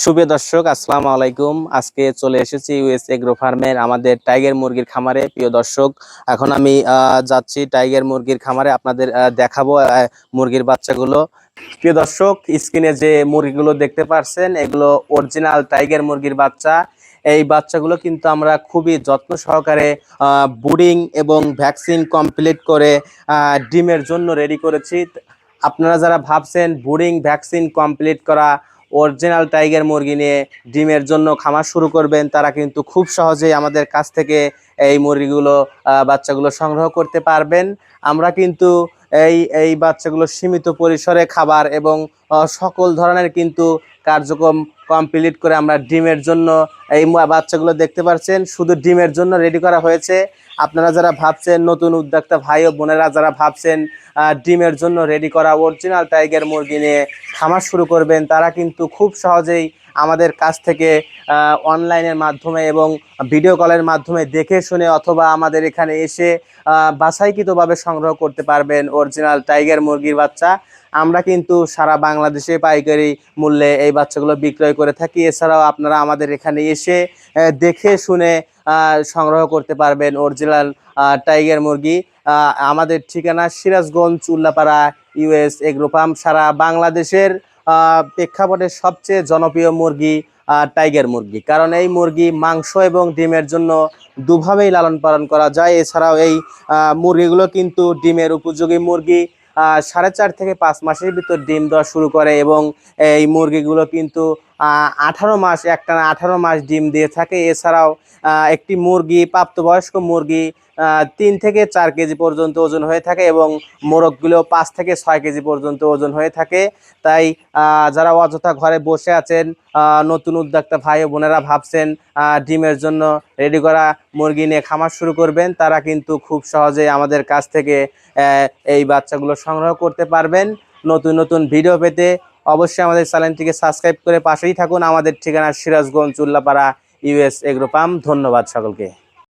শুভ দর্শক, আসসালামু আলাইকুম। আজকে চলে এসেছি ইউএস এগ্রো ফার্মের আমাদের টাইগার মুরগির খামারে। প্রিয় দর্শক, এখন আমি যাচ্ছি টাইগার মুরগির খামারে। আপনাদের দেখাবো মুরগির বাচ্চাগুলো। প্রিয় দর্শক, স্ক্রিনে যে মুরগিগুলো দেখতে পাচ্ছেন এগুলো অরিজিনাল টাইগার মুরগির বাচ্চা। এই বাচ্চাগুলো কিন্তু আমরা খুবই যত্ন সহকারে বুডিং এবং ভ্যাকসিন কমপ্লিট করে ডিমের জন্য রেডি করেছি। আপনারা যারা ভাবছেন বুডিং ভ্যাকসিন কমপ্লিট করা অরিজিনাল টাইগার মুরগি নিয়ে ডিমের জন্য খামার শুরু করবেন, তারা কিন্তু খুব সহজেই আমাদের কাছ থেকে এই মুরগিগুলো বাচ্চাগুলো সংগ্রহ করতে পারবেন। আমরা কিন্তু এই এই বাচ্চাগুলো সীমিত পরিসরে খাবার এবং সকল ধরনের কিন্তু কার্যক্রম কমপ্লিট করে আমরা ডিমের জন্য এই বাচ্চাগুলো দেখতে পাচ্ছেন শুধু ডিমের জন্য রেডি করা হয়েছে। আপনারা যারা ভাবছেন, নতুন উদ্যোক্তা ভাই ও বোনেরা যারা ভাবছেন ডিমের জন্য রেডি করা অরিজিনাল টাইগার মুরগি নিয়ে খামার শুরু করবেন, তারা কিন্তু খুব সহজেই আমাদের কাছ থেকে অনলাইনের মাধ্যমে এবং ভিডিও কলের মাধ্যমে দেখে শুনে অথবা আমাদের এখানে এসে আহ, বাছাইকৃতভাবে সংগ্রহ করতে পারবেন অরিজিনাল টাইগার মুরগির বাচ্চা। আমরা কিন্তু সারা বাংলাদেশে পাইকারি মূল্যে এই বাচ্চাগুলো বিক্রয় করে থাকি। এছাড়াও আপনারা আমাদের এখানে এসে দেখে শুনে সংগ্রহ করতে পারবেন অরিজিনাল টাইগার মুরগি। আমাদের ঠিকানা Sirajganj Ullapara U S agro farm সারা বাংলাদেশের প্রেক্ষাপটে সবচেয়ে জনপ্রিয় মুরগি টাইগার মুরগি। কারণ এই মুরগি মাংস এবং ডিমের জন্য দুভাবেই লালন পালন করা যায়। এছাড়াও এই মুরগিগুলো কিন্তু ডিমের উপযোগী মুরগি সাড়ে চার থেকে পাঁচ মাসের ভিতর ডিম দেওয়া শুরু করে এবং এই মুরগিগুলো কিন্তু আঠারো মাস, একটানা আঠারো মাস ডিম দিয়ে থাকে। এছাড়াও একটি মুরগি, প্রাপ্তবয়স্ক মুরগি তিন থেকে চার কেজি পর্যন্ত ওজন হয়ে থাকে এবং মোরগগুলো পাঁচ থেকে ছয় কেজি পর্যন্ত ওজন হয়ে থাকে। তাই যারা অযথা ঘরে বসে আছেন নতুন উদ্যোক্তা ভাই ও বোনেরা ভাবছেন ডিমের জন্য রেডি করা মুরগি নিয়ে খামার শুরু করবেন, তারা কিন্তু খুব সহজে আমাদের কাছ থেকে এই বাচ্চাগুলো সংগ্রহ করতে পারবেন। নতুন নতুন ভিডিও পেতে অবশ্যই আমাদের চ্যানেলটিকে সাবস্ক্রাইব করে পাশেই থাকুন। আমাদের ঠিকানা সিরাজগঞ্জ, উল্লাপাড়া, ইউএস এগ্রোপাম ধন্যবাদ সকলকে।